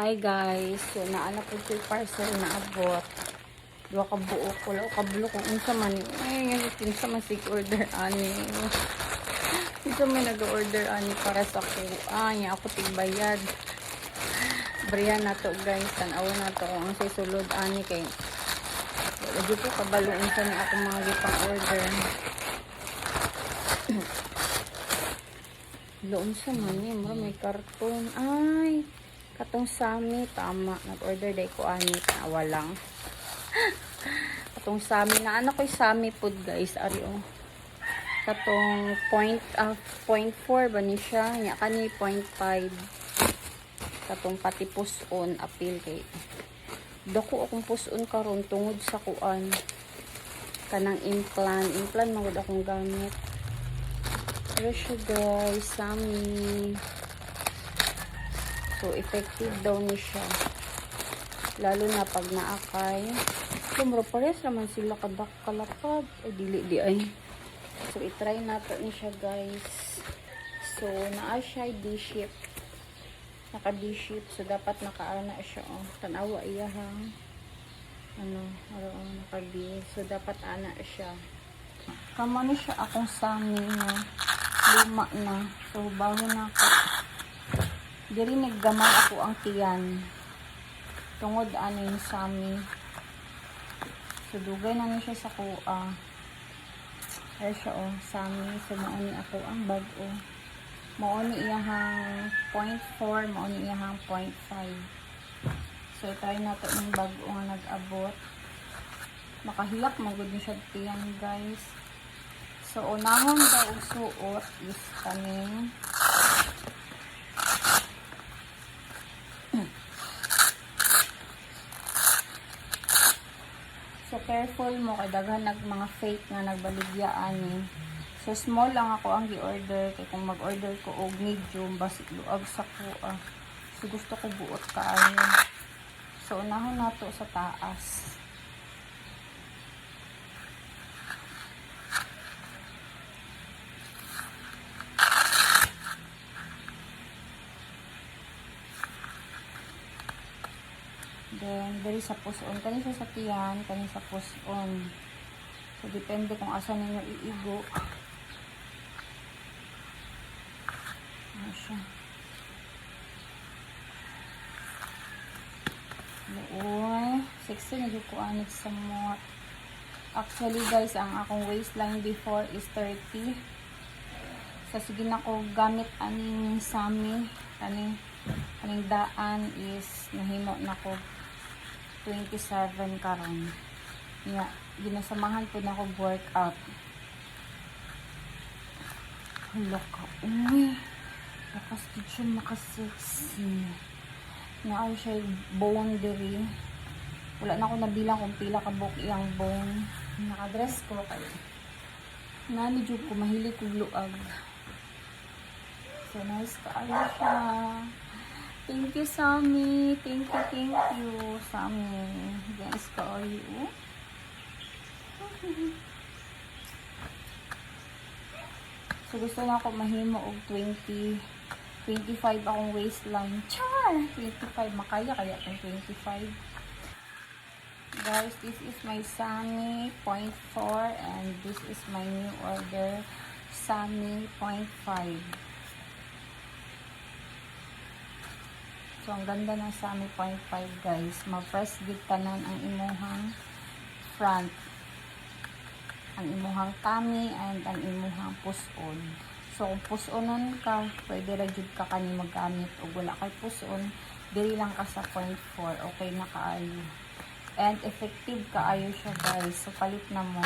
Hi guys, so naana po yung parcel na abot. Dua ka buo ko, lao ka bulo kung unsa man. Ay, ngayon kinsa man sig order ani. Ito may nag-order ani para sa kuha niya ako tigbayad. Brian na to guys, tanawa na to kung sulod ani kay wala di ko kabalo unsa ni ako mga gipang order. Loon sa man ni, may karton. Ay, katong sami, tama. Nag-order day ko ani, tawa lang. katong sami, na ano ko'y sami food guys, ari oh. Katong point, ah, point 4 ba ni siya? Nya kani point 5. Katong pati puson, apil kay. Dako akong puson karon tungod sa kuan. Kanang implant. Implant magod akong gamit. Pero siya guys, sami. So, effective daw ni siya. Lalo na pag naakay. Kumro, pares naman sila kadak kalapad. Ay, dili di ay. So, itry nato ni siya guys. So, naa siya D-ship. Naka D-ship. So, dapat nakaana siya. Oh. Tanawa iya ha. Ano, ano, naka D. So, dapat ana siya. Kamo siya akong sami nga luma na. So, bago na ako. Diri naggamay ako ang tiyan. Tungod ano yung sami. So, dugay na siya sa kuha. Ay siya o, sami. So, mauni ako ang bag o. Mauni iyahang 0.4, mauni iyahang 0.5. So, try na to yung bag o nga nag-abot. Makahilak, magod siya tiyan guys. So, unahon daw suot is kaning So, careful mo kay daghan nag mga fake nga nagbaligya ani. So, small lang ako ang gi-order kay kung mag-order ko og medium basi luag sa kuha. So, gusto ko buot kaayo. So, unahon nato sa taas. Then, dali sa puson. Kani sa sakyan, kani sa puson. So, depende kung asa ninyo iigo. Ano siya? Luoy. 16 na ko anit sa mo. Actually, guys, ang akong waistline before is 30. Sa sige na ko gamit aning sami. Kaning, kaning daan is nahimo na ko 27 karon. Nga, ginasamahan po na ako workout. Hala ka, uy. Lakas di siya makasexy. Nga ay siya bone diri. Wala na ako nabilang kung pila ka buok iyang bone. Nakadress ko kayo. Nani jud ko mahilig kog luag. So nice kaayo siya. Thank you, Sammy. Thank you, thank you, Sammy. Guys, kaayo. So, gusto na ako mahimo og 20, 25 akong waistline. Char! 25. Makaya kaya itong 25. Guys, this is my Sammy 0.4 and this is my new order Sammy 0.5. So, ang ganda ng Sammy 0.5 guys. Ma-press gid tanan ang imuhang front. Ang imuhang tummy and ang imuhang puson. So, kung pusonon ka, pwede ra ka kani magamit. O wala kay puson, dili lang ka sa 0.4. Okay na kaayo. And effective kaayo siya guys. So, palit na mo.